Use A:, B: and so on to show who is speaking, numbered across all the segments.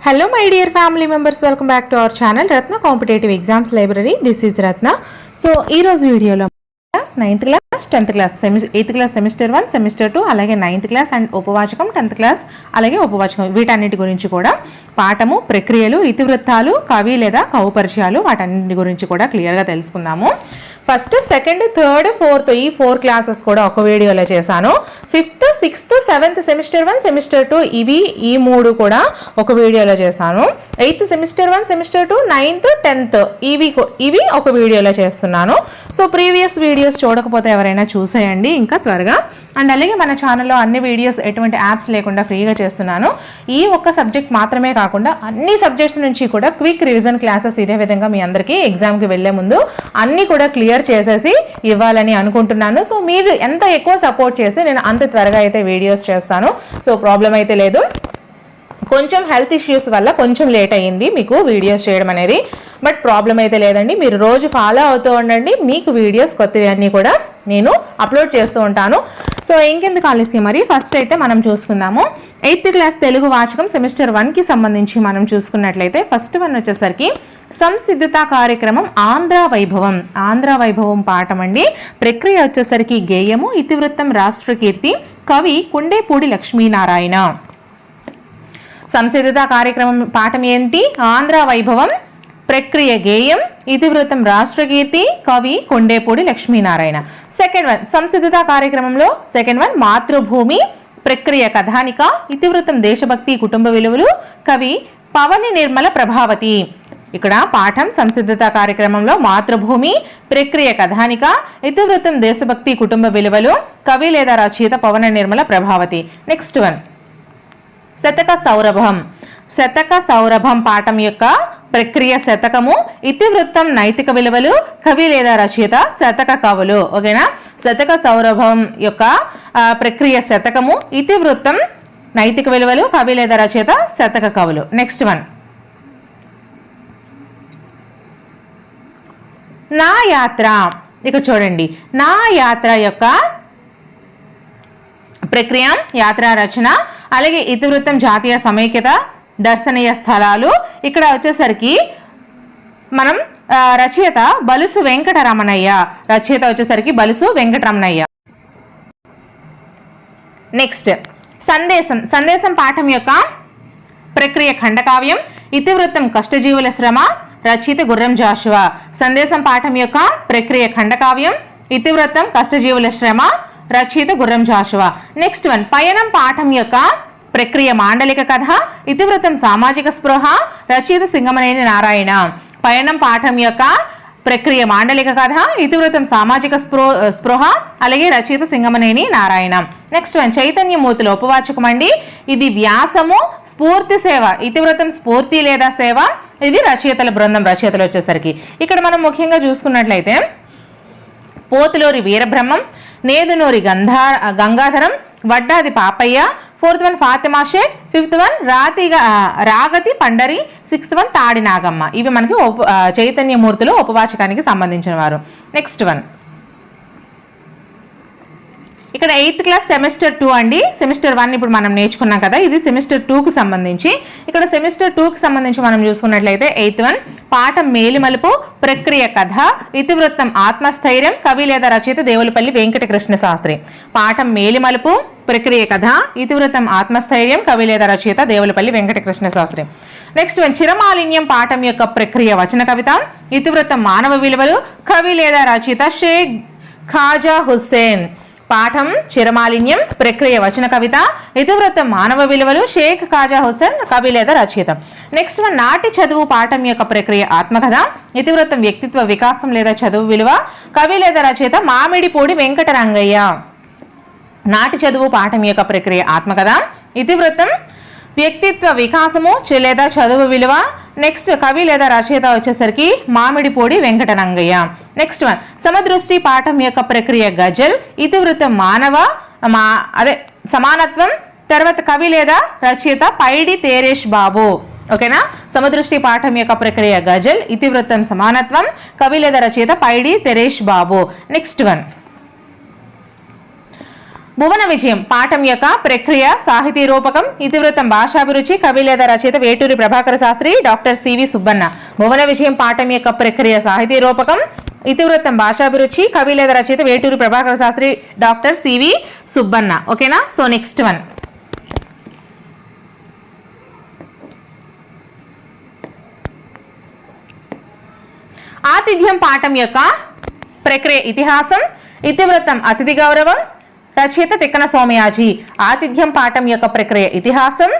A: Hello my dear family members welcome back to our channel Ratna competitive exams library this is Ratna so ఈ రోజు వీడియోలో class ninth class tenth class semi eighth class semester one semester two అలాగే ninth class and ఉపవాచకం tenth class అలాగే ఉపవాచకం. వీటన్నిటి గురించి కూడా పాఠము ప్రక్రియలు ఇతివృత్తాలు కవి లేదా కవు పరిచయాలు వాటన్నిటి గురించి కూడా క్లియర్గా తెలుసుకుందాము. ఫస్ట్ సెకండ్ థర్డ్ ఫోర్త్ ఈ ఫోర్ క్లాసెస్ కూడా ఒక వీడియోలో చేశాను. Fifth sixth seventh semester one semester two ఇవి ఈ మూడు కూడా ఒక వీడియోలో చేశాను. Eighth semester one semester two ninth tenth ఇవి ఇవి ఒక వీడియోలో చేస్తున్నాను. సో ప్రీవియస్ వీడియోస్ చూడకపోతే ఎవరైనా చూసేయండి ఇంకా త్వరగా. అండ్ అలాగే మన ఛానల్లో అన్ని వీడియోస్ ఎటువంటి యాప్స్ లేకుండా ఫ్రీగా చేస్తున్నాను. ఈ ఒక్క సబ్జెక్ట్ మాత్రమే కాకుండా అన్ని సబ్జెక్ట్స్ నుంచి కూడా క్విక్ రివిజన్ క్లాసెస్ ఇదే విధంగా మీ అందరికీ ఎగ్జామ్కి వెళ్ళే ముందు అన్నీ కూడా క్లియర్ చేసేసి ఇవ్వాలని అనుకుంటున్నాను. సో మీరు ఎంత ఎక్కువ సపోర్ట్ చేస్తే నేను అంత త్వరగా అయితే వీడియోస్ చేస్తాను. సో ప్రాబ్లం అయితే లేదు. కొంచెం హెల్త్ ఇష్యూస్ వల్ల కొంచెం లేట్ అయ్యింది మీకు వీడియోస్ చేయడం అనేది. బట్ ప్రాబ్లం అయితే లేదండి. మీరు రోజు ఫాలో అవుతూ ఉండండి. మీకు వీడియోస్ కొత్తవి అన్నీ కూడా నేను అప్లోడ్ చేస్తూ ఉంటాను. సో ఇంకెందుకు ఆలస్యం మరి? ఫస్ట్ అయితే మనం చూసుకుందాము. ఎయిత్ క్లాస్ తెలుగు వాచకం సెమిస్టర్ వన్కి సంబంధించి మనం చూసుకున్నట్లయితే ఫస్ట్ వన్ వచ్చేసరికి సంసిద్ధత కార్యక్రమం ఆంధ్ర వైభవం. ఆంధ్ర వైభవం పాఠం అండి. ప్రక్రియ వచ్చేసరికి గేయము ఇతివృత్తం రాష్ట్రకీర్తి కవి కుండేపూడి లక్ష్మీనారాయణ. సంసిద్ధత కార్యక్రమం పాఠం ఏంటి? ఆంధ్ర వైభవం ప్రక్రియ గేయం ఇతివృత్తం రాష్ట్రగీతి కవి కొండేపూడి లక్ష్మీనారాయణ. సెకండ్ వన్ సంసిద్ధత కార్యక్రమంలో సెకండ్ వన్ మాతృభూమి ప్రక్రియ కథానిక ఇతివృత్తం దేశభక్తి కుటుంబ విలువలు కవి పవని నిర్మల ప్రభావతి. ఇక్కడ పాఠం సంసిద్ధత కార్యక్రమంలో మాతృభూమి ప్రక్రియ కథానిక ఇతివృత్తం దేశభక్తి కుటుంబ విలువలు కవి లేదా రచయిత పవన నిర్మల ప్రభావతి. నెక్స్ట్ వన్ శతక సౌరభం. శతక సౌరభం పాఠం యొక్క ప్రక్రియ శతకము. ఇతివృత్తం నైతిక విలువలు కవి లేదా రచయిత శతక కవులు. ఓకేనా? శతక సౌరభం యొక్క ప్రక్రియ శతకము. ఇతివృత్తం నైతిక విలువలు కవి లేదా రచయిత శతక కవులు. నెక్స్ట్ వన్ నా యాత్ర. ఇక చూడండి. నా యాత్ర యొక్క ప్రక్రియ యాత్రా రచన అలాగే ఇతివృత్తం జాతీయ సమైక్యత దర్శనీయ స్థలాలు. ఇక్కడ వచ్చేసరికి మనం రచయిత బలుసు వెంకటరమణయ్య. రచయిత వచ్చేసరికి బలుసు వెంకటరమణయ్య. నెక్స్ట్ సందేశం. సందేశం పాఠం యొక్క ప్రక్రియ ఖండకావ్యం. ఇతివృత్తం కష్టజీవుల శ్రమ రచయిత గుర్రం జాషువా. సందేశం పాఠం యొక్క ప్రక్రియ ఖండకావ్యం. ఇతివృత్తం కష్టజీవుల శ్రమ రచయిత గుర్రం జాషువా. నెక్స్ట్ వన్ పయనం పాఠం యొక్క ప్రక్రియ మాండలిక కథ ఇతివృత్తం సామాజిక స్పృహ రచయిత సింగమనేని నారాయణ. పయనం పాఠం యొక్క ప్రక్రియ మాండలిక కథ ఇతివృత్తం సామాజిక స్పృ స్పృహ అలాగే రచయిత సింగమనేని నారాయణ. నెక్స్ట్ వన్ చైతన్యమూర్తులు ఉపవాచకమండి ఇది వ్యాసము స్ఫూర్తి సేవ ఇతివృత్తం స్ఫూర్తి లేదా సేవ ఇది రచయితల బృందం రచయితలు వచ్చేసరికి. ఇక్కడ మనం ముఖ్యంగా చూసుకున్నట్లయితే Pothuluri Veerabrahmam Nedunuri Gandha Gangadharam Vaddadi Papayya fourth one Fatima Shaik fifth one రాతిగా Ragati Pandari sixth one Tadi Nagamma ఇవి మనకి ఉప ఆ, చైతన్యమూర్తులు ఉపవాచకానికి సంబంధించిన వారు నెక్స్ట్ వన్. ఇక్కడ ఎయిత్ క్లాస్ సెమిస్టర్ టూ అండి. సెమిస్టర్ వన్ ఇప్పుడు మనం నేర్చుకున్నాం కదా ఇది సెమిస్టర్ టూకు సంబంధించి. ఇక్కడ సెమిస్టర్ టూకి సంబంధించి మనం చూసుకున్నట్లయితే ఎయిత్ వన్ పాఠం మేలిమలుపు ప్రక్రియ కథ ఇతివృత్తం ఆత్మస్థైర్యం కవి లేదా రచయిత దేవులపల్లి వెంకటకృష్ణ శాస్త్రి. పాఠం మేలిమలుపు ప్రక్రియ కథ ఇతివృత్తం ఆత్మస్థైర్యం కవి లేదా రచయిత దేవులపల్లి వెంకటకృష్ణ శాస్త్రి. నెక్స్ట్ వన్ చిరమాలిన్యం పాఠం యొక్క ప్రక్రియ వచన కవిత ఇతివృత్తం మానవ విలువలు కవి లేదా రచయిత షేక్ ఖాజా హుస్సేన్. పాఠం చిరమాలిన్యం ప్రక్రియ వచన కవిత ఇతివృత్తం మానవ విలువలు షేక్ కాజా హుస్సేన్ కవి లేదా రచయిత. నెక్స్ట్ వన్ నాటి చదువు పాఠం యొక్క ప్రక్రియ ఆత్మకథ ఇతివృత్తం వ్యక్తిత్వ వికాసం లేదా చదువు విలువ కవి లేదా రచయిత మామిడిపూడి వెంకటరంగయ్య. నాటి చదువు పాఠం యొక్క ప్రక్రియ ఆత్మకథ ఇతివృత్తం వ్యక్తిత్వ వికాసము లేదా చదువు విలువ? నెక్స్ట్ కవి లేదా రచయిత వచ్చేసరికి మామిడిపూడి వెంకటరంగయ్య నెక్స్ట్ వన్ సమదృష్టి పాఠం యొక్క ప్రక్రియ గజల్ ఇతివృత్తం మానవ మా అదే సమానత్వం తర్వాత కవి లేదా రచయిత పైడి తేరేష్ బాబు. ఓకేనా? సమదృష్టి పాఠం యొక్క ప్రక్రియ గజల్ ఇతివృత్తం సమానత్వం కవి లేదా రచయిత పైడి తెరేష్ బాబు. నెక్స్ట్ వన్ భువన విజయం పాఠం యొక్క ప్రక్రియ సాహితీ రూపకం ఇతివృత్తం భాషాభిరుచి కవి లేదా రచయిత వేటూరి ప్రభాకర శాస్త్రి డాక్టర్ సివి సుబ్బన్న. భువన విజయం పాఠం యొక్క ప్రక్రియ సాహితీ రూపకం ఇతివృత్తం భాషాభిరుచి కవి లేదా రచయిత వేటూరి ప్రభాకర శాస్త్రి డాక్టర్ సివి సుబ్బన్న. ఓకేనా? సో నెక్స్ట్ వన్ ఆతిథ్యం పాఠం యొక్క ప్రక్రియ ఇతిహాసం ఇతివృత్తం అతిథి గౌరవం రచయిత తిక్కన సోమయాజీ. ఆతిథ్యం పాఠం యొక్క ప్రక్రియ ఇతిహాసం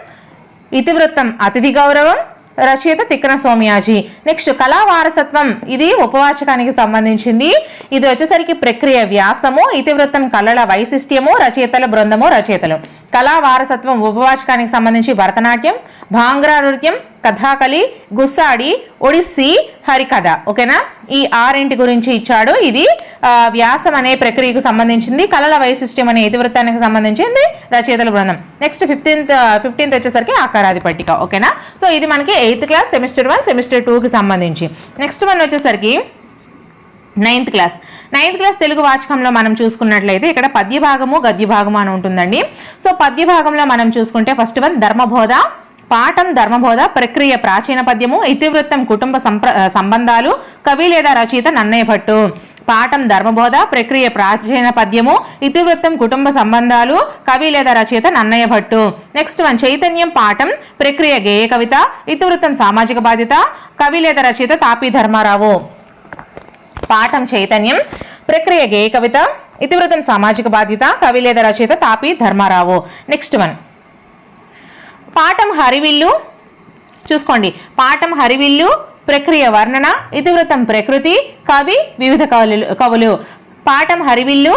A: ఇతివృత్తం అతిథి గౌరవం రచయిత తిక్కన సోమయాజీ. నెక్స్ట్ కళా వారసత్వం ఇది ఉపవాచకానికి సంబంధించింది. ఇది వచ్చేసరికి ప్రక్రియ వ్యాసము ఇతివృత్తం కళల వైశిష్ట్యము రచయితల బృందము రచయితలు. కళా వారసత్వం ఉపవాచకానికి సంబంధించి భరతనాట్యం భాంగ్రా నృత్యం కథాకళి గుస్సాడి ఒడిస్సీ హరికథ. ఓకేనా? ఈ ఆరింటి గురించి ఇచ్చాడు. ఇది వ్యాసం అనే ప్రక్రియకు సంబంధించింది. కళల వైశిష్ట్యం అనే ఇతివృత్తానికి సంబంధించింది రచయితల బృందం. నెక్స్ట్ ఫిఫ్టీన్త్ ఫిఫ్టీన్త్ వచ్చేసరికి ఆకారాది పట్టిక. ఓకేనా? సో ఇది మనకి eighth class semester one semester టూకి సంబంధించి. నెక్స్ట్ వన్ వచ్చేసరికి ninth class. Ninth class Telugu వాచకంలో మనం చూసుకున్నట్లయితే ఇక్కడ పద్య భాగము గద్య భాగము అని ఉంటుందండి. సో పద్య భాగంలో మనం చూసుకుంటే ఫస్ట్ వన్ ధర్మబోధ పాఠం ధర్మబోధ ప్రక్రియ ప్రాచీన పద్యము ఇతివృత్తం కుటుంబ సంప్ర సంబంధాలు కవి లేదా రచయిత నన్నయ్య భట్టు. పాఠం ధర్మబోధ ప్రక్రియ ప్రాచీన పద్యము ఇతివృత్తం కుటుంబ సంబంధాలు కవి లేదా రచయిత నన్నయ్య భట్టు. నెక్స్ట్ వన్ చైతన్యం పాఠం ప్రక్రియ గేయ కవిత ఇతివృత్తం సామాజిక బాధ్యత కవి లేదా రచయిత తాపి ధర్మారావు. పాఠం చైతన్యం ప్రక్రియ గేయ కవిత ఇతివృత్తం సామాజిక బాధ్యత కవి లేదా రచయిత తాపి ధర్మారావు. నెక్స్ట్ వన్ పాఠం హరివిల్లు. చూసుకోండి. పాఠం హరివిల్లు ప్రక్రియ వర్ణన ఇతివృత్తం ప్రకృతి కవి వివిధ కవులు కవులు. పాఠం హరివిల్లు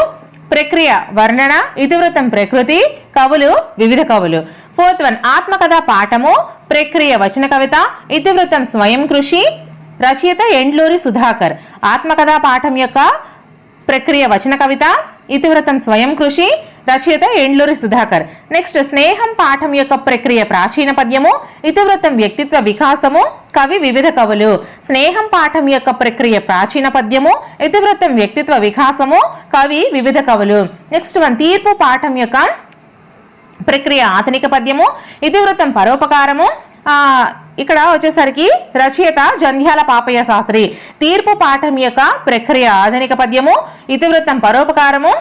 A: ప్రక్రియ వర్ణన ఇతివృత్తం ప్రకృతి కవులు వివిధ కవులు. ఫోర్త్ వన్ ఆత్మకథ పాఠము ప్రక్రియ వచన కవిత ఇతివృత్తం స్వయం కృషి రచయిత ఎండ్లూరి సుధాకర్. ఆత్మకథా పాఠం యొక్క ప్రక్రియ వచన కవిత ఇతివ్రతం స్వయం కృషి రచయిత ఎండ్లూరి సుధాకర్. నెక్స్ట్ స్నేహం పాఠం యొక్క ప్రక్రియ ప్రాచీన పద్యము ఇతివృత్తం వ్యక్తిత్వ వికాసము కవి వివిధ కవులు. స్నేహం పాఠం యొక్క ప్రక్రియ ప్రాచీన పద్యము ఇతివృత్తం వ్యక్తిత్వ వికాసము కవి వివిధ కవులు. నెక్స్ట్ వన్ తీర్పు పాఠం యొక్క ప్రక్రియ ఆధునిక పద్యము ఇతివృత్తం పరోపకారము ఇక్కడ వచ్చేసరికి రచయిత జంధ్యాల పాపయ్య శాస్త్రి. తీర్పు పాఠం యొక్క ప్రక్రియ ఆధునిక పద్యము ఇతివృత్తం పరోపకారము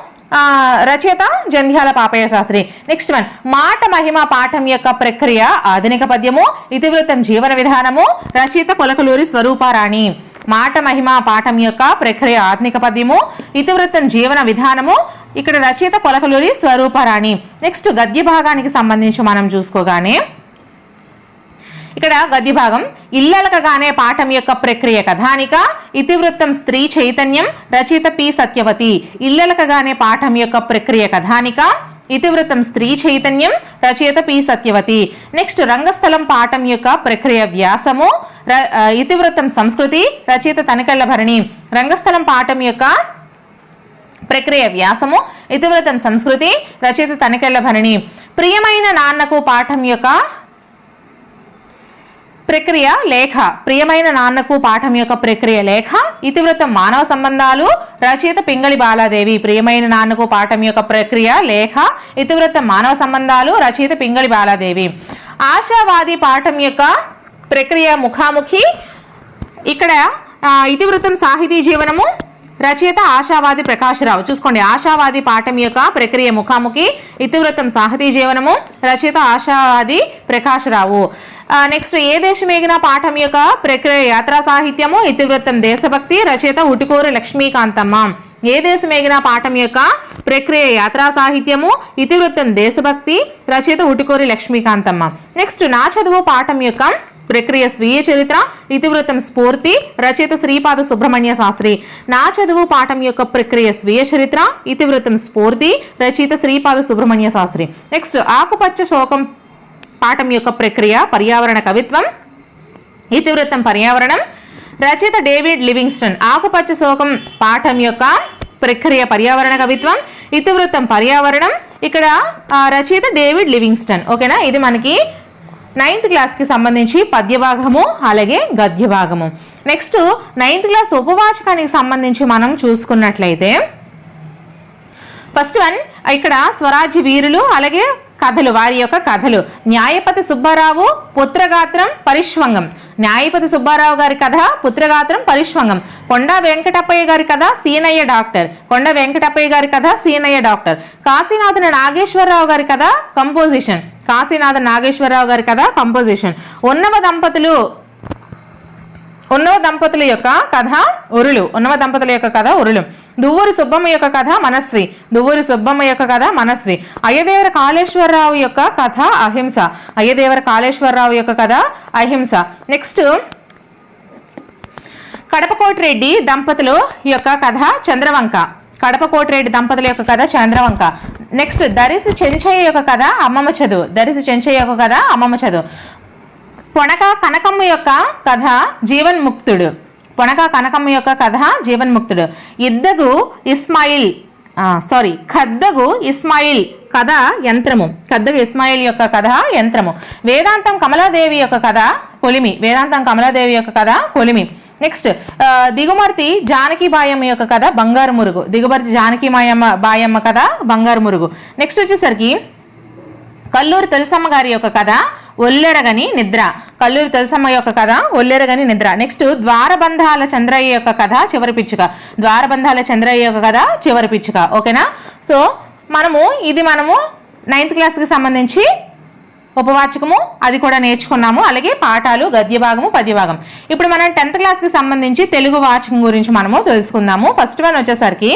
A: రచయిత జంధ్యాల పాపయ్య శాస్త్రి. నెక్స్ట్ వన్ మాట మహిమ పాఠం యొక్క ప్రక్రియ ఆధునిక పద్యము ఇతివృత్తం జీవన విధానము రచయిత కొలకలూరి స్వరూపారాణి. మాట మహిమ పాఠం యొక్క ప్రక్రియ ఆత్మిక పద్యము ఇతివృత్తం జీవన విధానము ఇక్కడ రచయిత కొలకలూరి స్వరూపరాణి. నెక్స్ట్ గద్య భాగానికి సంబంధించి మనం చూసుకోగానే ఇక్కడ గది భాగం. ఇల్లలకగానే పాఠం యొక్క ప్రక్రియ కథానిక. ఇతివృత్తం స్త్రీ చైతన్యం రచయిత పి. సత్యవతి. ఇల్లలకగానే పాఠం యొక్క ప్రక్రియ కథానిక. ఇతివృత్తం స్త్రీ చైతన్యం రచయిత పి. సత్యవతి. నెక్స్ట్ రంగస్థలం పాఠం యొక్క ప్రక్రియ వ్యాసము. ర- ఇతివృత్తం సంస్కృతి రచయిత తనికళ్ళ భరణి. రంగస్థలం పాఠం యొక్క ప్రక్రియ వ్యాసము. ఇతివృత్తం సంస్కృతి రచయిత తనికెళ్ళ భరణి. ప్రియమైన నాన్నకు పాఠం యొక్క ప్రక్రియ లేఖ. ప్రియమైన నాన్నకు పాఠం యొక్క ప్రక్రియ లేఖ. ఇతివృత్తం మానవ సంబంధాలు రచయిత పింగళి బాలాదేవి. ప్రియమైన నాన్నకు పాఠం యొక్క ప్రక్రియ లేఖ. ఇతివృత్తం మానవ సంబంధాలు రచయిత పింగళి బాలాదేవి. ఆశావాది పాఠం యొక్క ప్రక్రియ ముఖాముఖి. ఇక్కడ ఇతివృత్తం సాహితీ జీవనము రచయిత ఆశావాది ప్రకాశరావు. చూసుకోండి ఆశావాది పాఠం యొక్క ప్రక్రియ ముఖాముఖి ఇతివృత్తం సాహితీ జీవనము రచయిత ఆశావాది ప్రకాశరావు. నెక్స్ట్ ఏ దేశమేగిన పాఠం యొక్క ప్రక్రియ యాత్రా సాహిత్యము ఇతివృత్తం దేశభక్తి రచయిత ఉటుకూరు లక్ష్మీకాంతమ్మ. ఏ దేశమేగిన పాఠం యొక్క ప్రక్రియ యాత్రా సాహిత్యము ఇతివృత్తం దేశభక్తి రచయిత ఉటుకూరి లక్ష్మీకాంతమ్మ. నెక్స్ట్ నా చదువు పాఠం యొక్క ప్రక్రియ స్వీయ చరిత్ర ఇతివృత్తం స్ఫూర్తి రచయిత శ్రీపాద సుబ్రహ్మణ్య శాస్త్రి. నా చదువు పాఠం యొక్క ప్రక్రియ స్వీయ చరిత్ర ఇతివృత్తం స్ఫూర్తి రచయిత శ్రీపాద సుబ్రహ్మణ్య శాస్త్రి. నెక్స్ట్ ఆకుపచ్చ శోకం పాఠం యొక్క ప్రక్రియ పర్యావరణ కవిత్వం ఇతివృత్తం పర్యావరణం. రచయిత డేవిడ్ లివింగ్స్టన్ ఆకుపచ్చ శోకం పాఠం యొక్క ప్రక్రియ పర్యావరణ కవిత్వం ఇతివృత్తం పర్యావరణం. ఇక్కడ రచయిత డేవిడ్ లివింగ్స్టన్ ఓకేనా? ఇది మనకి నైన్త్ క్లాస్కి సంబంధించి పద్య భాగము అలాగే గద్య భాగము నెక్స్ట్ నైన్త్ క్లాస్ ఉపవాచకానికి సంబంధించి మనం చూసుకున్నట్లయితే ఫస్ట్ వన్ ఇక్కడ స్వరాజ్య వీరులు అలాగే కథలు వారి యొక్క కథలు. న్యాయపతి సుబ్బారావు పుత్రగాత్రం పరిష్వంగం. న్యాయపతి సుబ్బారావు గారి కథ పుత్రగాత్రం పరిష్వంగం. కొండ వెంకటప్పయ్య గారి కథ సీనయ్య డాక్టర్. కొండ వెంకటప్పయ్య గారి కథ సీనయ్య డాక్టర్. కాశీనాథుని నాగేశ్వరరావు గారి కథ కంపోజిషన్ కాశీనాథ నాగేశ్వరరావు గారి కథ కంపోజిషన్ ఉన్నవ దంపతులు ఉన్నవ దంపతుల యొక్క కథ ఉరులు. ఉన్నవ దంపతుల యొక్క కథ ఉరులు. దువ్వూరి సుబ్బమ్మ యొక్క కథ మనస్వి దువ్వూరి సుబ్బమ్మ యొక్క కథ మనస్వి అయ్యదేవర కాళేశ్వరరావు యొక్క కథ అహింస. అయ్యదేవర కాళేశ్వరరావు యొక్క కథ అహింస. నెక్స్ట్ కడపకోటిరెడ్డి దంపతులు యొక్క కథ చంద్రవంక. కడప కోటిరెడ్డి దంపతుల యొక్క కథ చంద్రవంక. నెక్స్ట్ దరిసి చెంచయ్య యొక్క కథ అమ్మమ్మ చదువు. దరిసి చెంచయ్య యొక్క కథ అమ్మమ్మ చదువు. పొనక కనకమ్మ యొక్క కథ జీవన్ముక్తుడు పొనక కనకమ్మ యొక్క కథ జీవన్ముక్తుడు ఇద్దగు ఇస్మాయిల్ సారీ ఖద్దగు ఇస్మాయిల్ కథ యంత్రము. ఖద్దగు ఇస్మాయిల్ యొక్క కథ యంత్రము. వేదాంతం కమలాదేవి యొక్క కథ పొలిమి. వేదాంతం కమలాదేవి యొక్క కథ పొలిమి. నెక్స్ట్ దిగుమర్తి జానకి బాయమ్మ యొక్క కథ బంగారు మురుగు. దిగుమర్తి జానకి మాయమ్మ బాయమ్మ కథ బంగారు మురుగు. నెక్స్ట్ వచ్చేసరికి కల్లూరు తులసమ్మ గారి యొక్క కథ ఒల్లెరగని నిద్ర. కల్లూరు తులసమ్మ యొక్క కథ ఒల్లెరగని నిద్ర. నెక్స్ట్ ద్వారబంధాల చంద్రయ్య యొక్క కథ చివరి పిచ్చుక. ద్వారబంధాల చంద్రయ్య యొక్క కథ చివరి పిచ్చుక. ఓకేనా సో మనము ఇది మనము నైన్త్ క్లాస్కి సంబంధించి ఉపవాచకము అది కూడా నేర్చుకున్నాము. అలాగే పాఠాలు గద్య భాగము పద్య భాగం ఇప్పుడు మనం టెన్త్ క్లాస్కి సంబంధించి తెలుగు వాచకం గురించి మనము తెలుసుకుందాము. ఫస్ట్ వన్ వచ్చేసరికి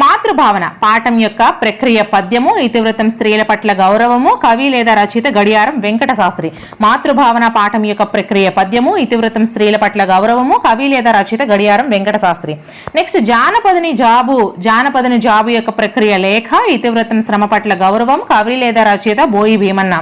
A: మాతృభావన. పాఠం యొక్క ప్రక్రియ పద్యము ఇతివృత్తం స్త్రీల పట్ల గౌరవము కవి లేదా రచయిత గడియారం వెంకట శాస్త్రి మాతృభావన పాఠం యొక్క ప్రక్రియ పద్యము ఇతివృత్తం స్త్రీల పట్ల గౌరవము కవి లేదా రచయిత గడియారం వెంకట శాస్త్రి నెక్స్ట్ జానపదని జాబు. జానపదని జాబు యొక్క ప్రక్రియ లేఖ ఇతివృత్తం శ్రమ పట్ల గౌరవం కవి లేదా రచయిత బోయి భీమన్న.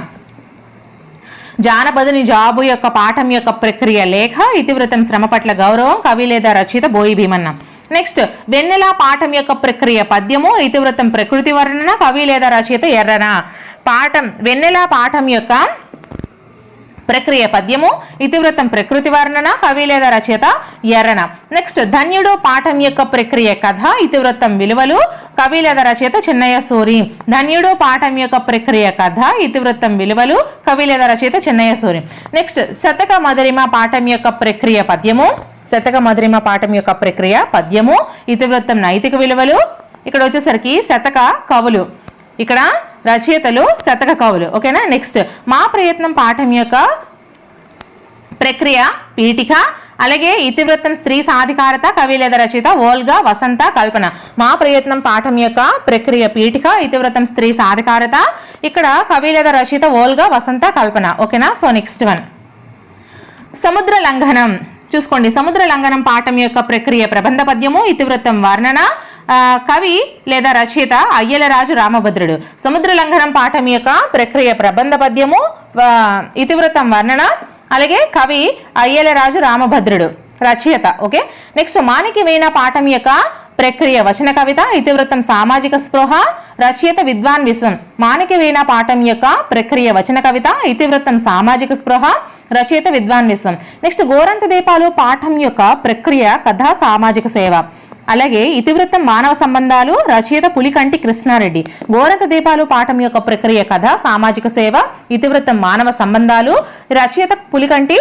A: జానపదుని జాబు యొక్క పాఠం యొక్క ప్రక్రియ లేఖ ఇతివృత్తం శ్రమ పట్ల గౌరవం కవి లేదా రచయిత బోయి భీమన్న. నెక్స్ట్ వెన్నెల పాఠం యొక్క ప్రక్రియ పద్యము ఇతివృత్తం ప్రకృతి వర్ణన కవి లేదా రచయిత ఎర్రన. పాఠం వెన్నెల పాఠం యొక్క ప్రక్రియ పద్యము ఇతివృత్తం ప్రకృతి వర్ణన కవి లేదా రచయిత ఎర్రన నెక్స్ట్ ధన్యుడు పాఠం యొక్క ప్రక్రియ కథ ఇతివృత్తం విలువలు కవి లేదా రచయిత చిన్నయ్య సూరి. ధన్యుడు పాఠం యొక్క ప్రక్రియ కథ ఇతివృత్తం విలువలు కవి లేదా రచయిత చిన్నయ్య సూరి. నెక్స్ట్ శతక మధురిమ పాఠం యొక్క ప్రక్రియ పద్యము. శతక మధురిమ పాఠం యొక్క ప్రక్రియ పద్యము ఇతివృత్తం నైతిక విలువలు. ఇక్కడ వచ్చేసరికి శతక కవులు. ఇక్కడ రచయితలు శతక కవులు. ఓకేనా? నెక్స్ట్ మా ప్రయత్నం పాఠం యొక్క ప్రక్రియ పీఠిక అలాగే ఇతివృత్తం స్త్రీ సాధికారత కవి లేదా రచయిత ఓల్గా వసంత కల్పన. మా ప్రయత్నం పాఠం యొక్క ప్రక్రియ పీఠిక ఇతివృత్తం స్త్రీ సాధికారత ఇక్కడ కవి లేదా రచయిత ఓల్గా వసంత కల్పన. ఓకేనా? సో నెక్స్ట్ వన్ సముద్ర లంఘనం. చూసుకోండి. సముద్ర లంఘనం పాఠం యొక్క ప్రక్రియ ప్రబంధ పద్యము ఇతివృత్తం వర్ణన కవి లేదా రచయిత అయ్యలరాజు రామభద్రుడు. సముద్ర లంఘనం పాఠం యొక్క ప్రక్రియ ప్రబంధ పద్యము ఇతివృత్తం వర్ణన అలాగే కవి అయ్యలరాజు రామభద్రుడు రచయిత. ఓకే? నెక్స్ట్ మాణికి వీణ పాఠం యొక్క ప్రక్రియ వచన కవిత ఇతివృత్తం సామాజిక స్పృహ రచయిత విద్వాన్ విశ్వం. మాణిక వీణ పాఠం యొక్క ప్రక్రియ వచన కవిత ఇతివృత్తం సామాజిక స్పృహ రచయిత విద్వాన్ విశ్వం. నెక్స్ట్ గోరంత దీపాలు పాఠం యొక్క ప్రక్రియ కథ సామాజిక సేవ. అలాగే ఇతివృత్తం మానవ సంబంధాలు రచయిత పులికంటి కృష్ణారెడ్డి. గోరంత దీపాలు పాఠం యొక్క ప్రక్రియ కథ సామాజిక సేవ ఇతివృత్తం మానవ సంబంధాలు రచయిత పులికంటి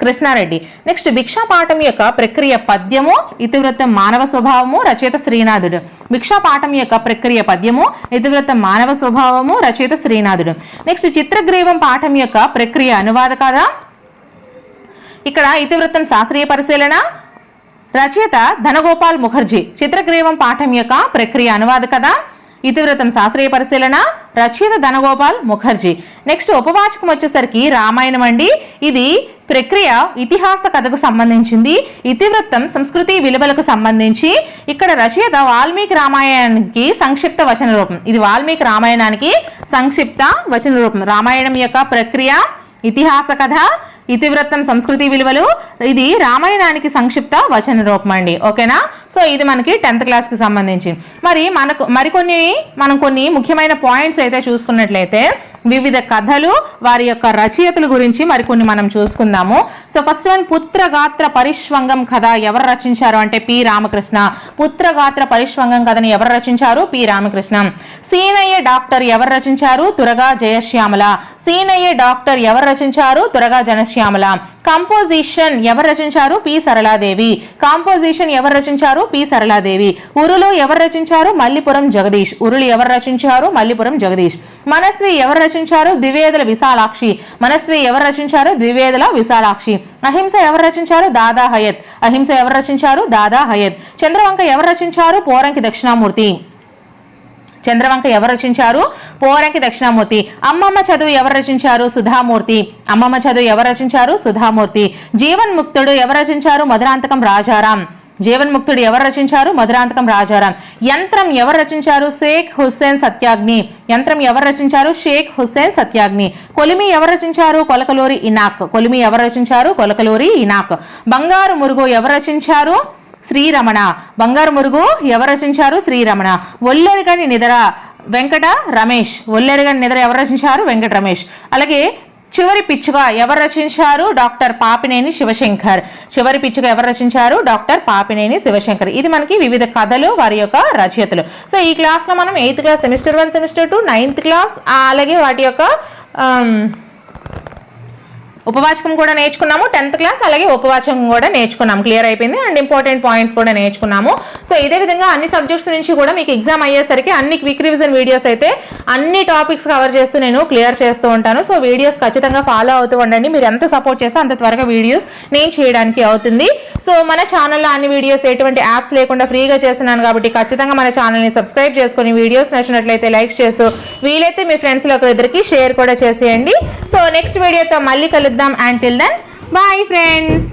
A: కృష్ణారెడ్డి. నెక్స్ట్ భిక్షా పాఠం యొక్క ప్రక్రియ పద్యము ఇతివృత్తం మానవ స్వభావము రచయిత శ్రీనాథుడు. భిక్షా పాఠం యొక్క ప్రక్రియ పద్యము ఇతివృత్తం మానవ స్వభావము రచయిత శ్రీనాథుడు. నెక్స్ట్ చిత్రగ్రీవం పాఠం యొక్క ప్రక్రియ అనువాద కదా ఇక్కడ ఇతివృత్తం శాస్త్రీయ పరిశీలన రచయిత ధనగోపాల్ ముఖర్జీ. చిత్రగ్రీవం పాఠం యొక్క ప్రక్రియ అనువాద కదా ఇతివృత్తం శాస్త్రీయ పరిశీలన రచయిత ధనగోపాల్ ముఖర్జీ. నెక్స్ట్ ఉపవాచకం వచ్చేసరికి రామాయణం అండి. ఇది ప్రక్రియ ఇతిహాస కథకు సంబంధించింది. ఇతివృత్తం సంస్కృతి విలువలకు సంబంధించి ఇక్కడ రచయిత వాల్మీకి రామాయణానికి సంక్షిప్త వచన రూపం. ఇది వాల్మీకి రామాయణానికి సంక్షిప్త వచన రూపం. రామాయణం యొక్క ప్రక్రియ ఇతిహాస కథ ఇతివృత్తం సంస్కృతి విలువలు ఇది రామాయణానికి సంక్షిప్త వచన రూపం అండి. ఓకేనా? సో ఇది మనకి టెన్త్ క్లాస్కి సంబంధించి మరి మనకు మరికొన్ని మనం కొన్ని ముఖ్యమైన పాయింట్స్ అయితే చూసుకున్నట్లయితే వివిధ కథలు వారి యొక్క రచయితల గురించి మరికొన్ని మనం చూసుకుందాము. సో ఫస్ట్ వన్ పుత్రగాత్ర పరిష్వంగం కథ ఎవరు రచించారు అంటే పి. రామకృష్ణ. పుత్రగాత్ర పరిష్వంగం కథని ఎవరు రచించారు? పి. రామకృష్ణ. సీనయ్య డాక్టర్ ఎవరు రచించారు? తురగా జయశ్యామల. సీనయ్య డాక్టర్ ఎవరు రచించారు? తురగా జనశ్యామల. కంపోజిషన్ ఎవరు రచించారు? పి. సరళాదేవి. కాంపోజిషన్ ఎవరు రచించారు? పి. సరళాదేవి. ఉరులు ఎవరు రచించారు? మల్లిపురం జగదీష్. ఉరులు ఎవరు రచించారు? మల్లిపురం జగదీష్. మనస్వి ఎవరు రచించారు? ద్వివేదుల విశాలాక్షి. మనస్వి ఎవరు రచించారు? ద్వివేదుల విశాలాక్షి. అహింస ఎవరు రచించారు? దాదా హయత్. అహింస ఎవరు రచించారు? దాదా హయత్. చంద్రవంక ఎవరు రచించారు? పోరంకి దక్షిణామూర్తి. చంద్రవంక ఎవరు రచించారు? పోరంకి దక్షిణామూర్తి. అమ్మమ్మ చదువు ఎవరు రచించారు? సుధామూర్తి. అమ్మమ్మ చదువు ఎవరు రచించారు? సుధామూర్తి. జీవన్ ముక్తుడు ఎవరు రచించారు? మధురాంతకం రాజారాం. జీవన్ముక్తుడు ఎవరు రచించారు? మధురాంతకం రాజారాం. యంత్రం ఎవరు రచించారు? షేక్ హుస్సేన్ సత్యాగ్ని. యంత్రం ఎవరు రచించారు? షేక్ హుస్సేన్ సత్యాగ్ని. కొలిమి ఎవరు రచించారు? కొలకలూరి ఇనాక్. కొలిమి ఎవరు రచించారు? కొలకలూరి ఇనాక్. బంగారు మురుగు ఎవరు రచించారు? శ్రీరమణ. బంగారు మురుగు ఎవరు రచించారు? శ్రీరమణ. ఒల్లెరిగని నిద్ర వెంకట రమేష్. ఒల్లెరిగని నిద్ర ఎవరు రచించారు? వెంకట రమేష్. అలాగే చివరి పిచ్చుక ఎవరు రచించారు? డాక్టర్ పాపినేని శివశంకర్. చివరి పిచ్చుక ఎవరు రచించారు? డాక్టర్ పాపినేని శివశంకర్. ఇది మనకి వివిధ కథలు వారి యొక్క రచయితలు. సో ఈ క్లాస్లో మనం eighth class semester one semester two ninth class అలాగే వాటి యొక్క ఉపవాచకం కూడా నేర్చుకున్నాము. టెన్త్ క్లాస్ అలాగే ఉపవాచకం కూడా నేర్చుకున్నాం. క్లియర్ అయిపోయింది. అండ్ ఇంపార్టెంట్ పాయింట్స్ కూడా నేర్చుకున్నాము. సో ఇదే విధంగా అన్ని సబ్జెక్ట్స్ నుంచి కూడా మీకు ఎగ్జామ్ అయ్యేసరికి అన్ని క్విక్ రివిజన్ వీడియోస్ అయితే అన్ని టాపిక్స్ కవర్ చేస్తూ నేను క్లియర్ చేస్తూ ఉంటాను. సో వీడియోస్ ఖచ్చితంగా ఫాలో అవుతూ ఉండండి. మీరు ఎంత సపోర్ట్ చేస్తే అంత త్వరగా వీడియోస్ నేను చేయడానికి అవుతుంది. సో మన ఛానల్లో అన్ని వీడియోస్ ఎటువంటి యాప్స్ లేకుండా ఫ్రీగా చేస్తున్నాను కాబట్టి ఖచ్చితంగా మన ఛానల్ని సబ్స్క్రైబ్ చేసుకొని వీడియోస్ నచ్చినట్లయితే లైక్ చేస్తూ వీలైతే మీ ఫ్రెండ్స్లో ఒకరిద్దరికి షేర్ కూడా చేసేయండి. సో నెక్స్ట్ వీడియోతో మళ్ళీ కలుద్దాం. And till then bye friends